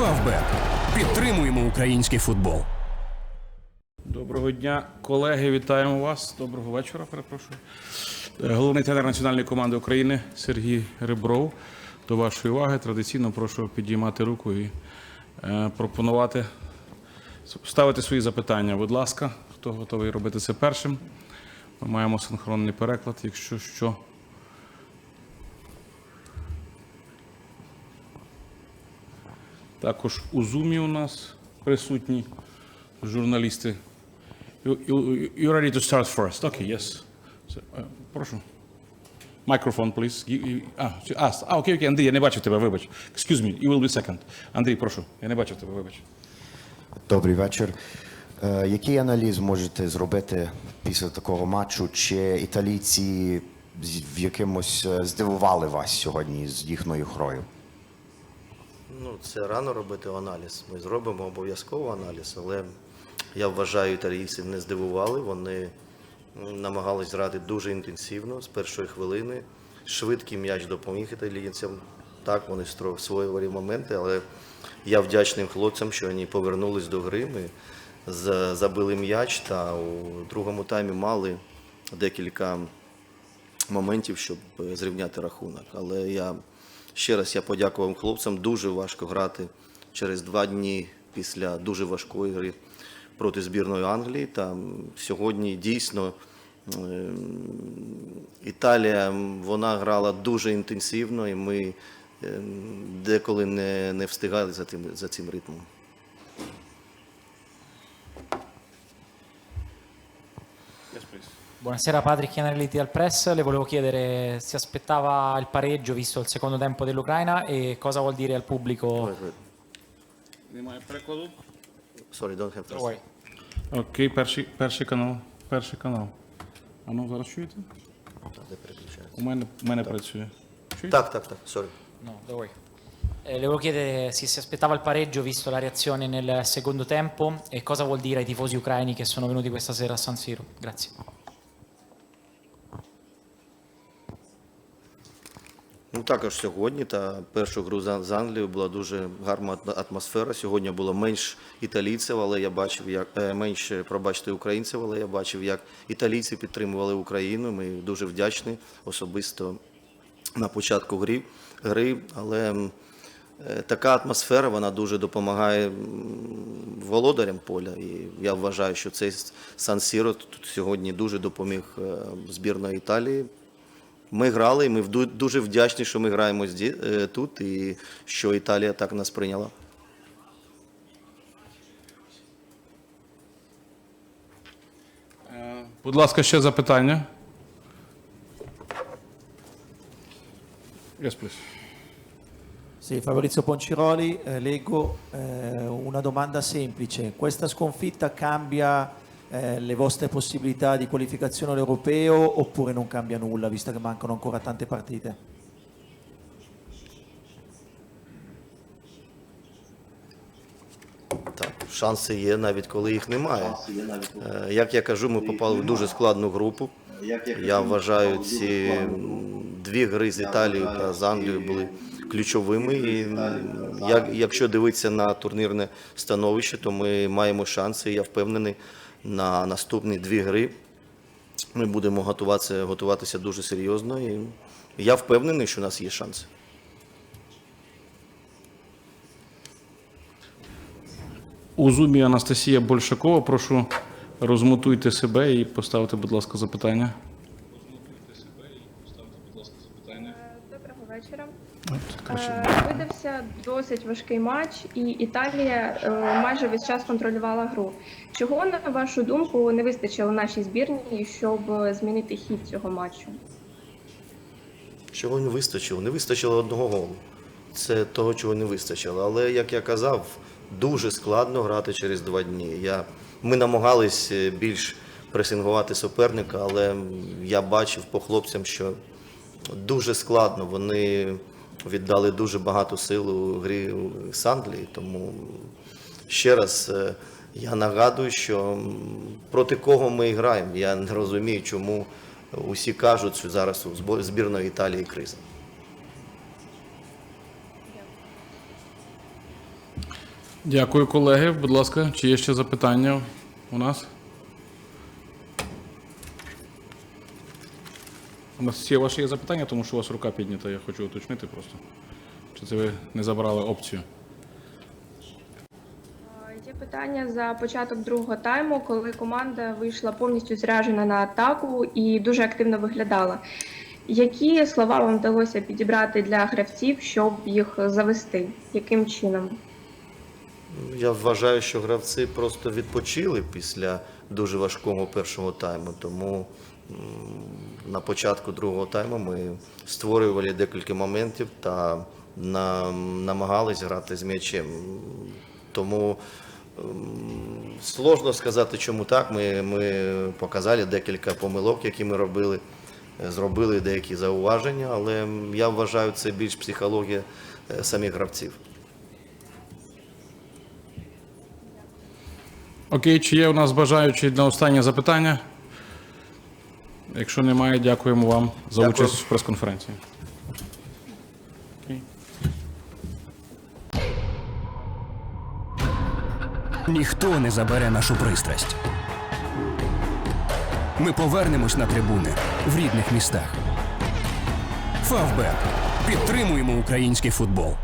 Фавбет. Підтримуємо український футбол. Доброго дня, колеги. Вітаємо вас. Доброго вечора. Перепрошую. Е, Головний тренер національної команди України Сергій Ребров. До вашої уваги традиційно прошу підіймати руку і е, пропонувати ставити свої запитання. Будь ласка, хто готовий робити це першим? Ми маємо синхронний переклад, якщо що. Також у Зумі у нас присутні журналісти. You, you, you're ready to start first. Okay, yes. So, uh, прошу. Microphone, please. You, you, окей, окей, Андрій, я не бачив тебе, вибач. Excuse me, you will be second. Андрій, прошу, я не бачив тебе, вибач. Добрий вечір. Е, Який аналіз можете зробити після такого матчу? Чи італійці в якимось е, здивували вас сьогодні з їхньою грою? Ну, це рано робити аналіз. Ми зробимо обов'язково аналіз, але я вважаю, італійці не здивували. Вони намагались грати дуже інтенсивно з першої хвилини. Швидкий м'яч допоміг італійцям. Так, вони створювали моменти, але я вдячним хлопцям, що вони повернулись до гри. Ми забили м'яч та у другому таймі мали декілька моментів, щоб е, зрівняти рахунок. Але я ще раз я подякував хлопцям. Дуже важко грати через два дні після дуже важкої гри проти збірної Англії. Та сьогодні дійсно ем, Італія вона грала дуже інтенсивно, і ми ем, деколи не, не встигали за тим, за цим ритмом. Yes, please. Buonasera Patrick Chianelli al Press, le volevo chiedere si aspettava il pareggio visto il secondo tempo dell'Ucraina e cosa vuol dire al pubblico? Немає перекладу? Sorry, don't have Ой. Окей, перший, перший канал. Перший канал. А ну зараз чуєте? Де переключається? У мене, у мене працює. Чуєте? Так, так, так, sorry. No, da voi. Eh, le volevo chiedere se si aspettava il pareggio visto la reazione nel secondo tempo e cosa vuol dire ai tifosi ucraini che sono venuti questa sera a San Siro. Grazie. Ну також сьогодні та першу гру з Англією була дуже гарна атмосфера. Сьогодні було менш італійців, але я бачив, як е, менше, пробачте, українців, але я бачив, як італійці підтримували Україну. Ми дуже вдячні особисто на початку гри, гри. Але е, така атмосфера вона дуже допомагає володарям поля. І я вважаю, що цей Сан Сіро тут сьогодні дуже допоміг е, збірної Італії. Ми грали, і ми вду- дуже вдячні, що ми граємо е, тут і що Італія так нас прийняла. Будь ласка, ще запитання. Yes, please. Sì, Fabrizio Ponciroli, eh, leggo eh, una domanda semplice. Questa sconfitta cambia eh, le vostre possibilità di qualificazione all'europeo oppure non cambia nulla, visto che mancano ancora tante partite? Так, шанси є навіть коли їх немає. Е, Як я кажу, ми попали в дуже складну групу. Я вважаю, ці дві гри з Італією та з Англією були ключовими. І як, якщо дивитися на турнірне становище, то ми маємо шанси. Я впевнений на наступні дві гри. Ми будемо готуватися, готуватися дуже серйозно. І я впевнений, що у нас є шанси. У зумі Анастасія Большакова. Прошу розмотуйте себе і поставте, будь ласка, запитання. Доброго вечора. Е, Видався досить важкий матч, і Італія е, майже весь час контролювала гру. Чого, на вашу думку, не вистачило нашій збірній, щоб змінити хід цього матчу? Чого не вистачило? Не вистачило одного голу. Це того, чого не вистачило. Але, як я казав, дуже складно грати через два дні. Я, ми намагались е, більш пресингувати суперника, але я бачив по хлопцям, що дуже складно. Вони віддали дуже багато сил у грі з Англії. Тому ще раз е, я нагадую, що проти кого ми граємо. Я не розумію, чому усі кажуть, що зараз у збірної Італії криза. Дякую, колеги. Будь ласка, чи є ще запитання у нас? У нас всі ваші є запитання, тому що у вас рука піднята, я хочу уточнити просто. Чи це ви не забрали опцію? Є питання за початок другого тайму, коли команда вийшла повністю зряжена на атаку і дуже активно виглядала. Які слова вам вдалося підібрати для гравців, щоб їх завести? Яким чином? Я вважаю, що гравці просто відпочили після дуже важкого першого тайму. Тому на початку другого тайму ми створювали декілька моментів та на, намагались грати з м'ячем. Тому сложно сказати, чому так. Ми, ми показали декілька помилок, які ми робили, зробили деякі зауваження, але я вважаю, це більш психологія е, самих гравців. Окей, чи є у нас бажаючі на останнє запитання? Якщо немає, дякуємо вам за Дякую. участь в прес-конференції. Ніхто не забере нашу пристрасть. Ми повернемось на трибуни в рідних містах. Фавбет. Підтримуємо український футбол.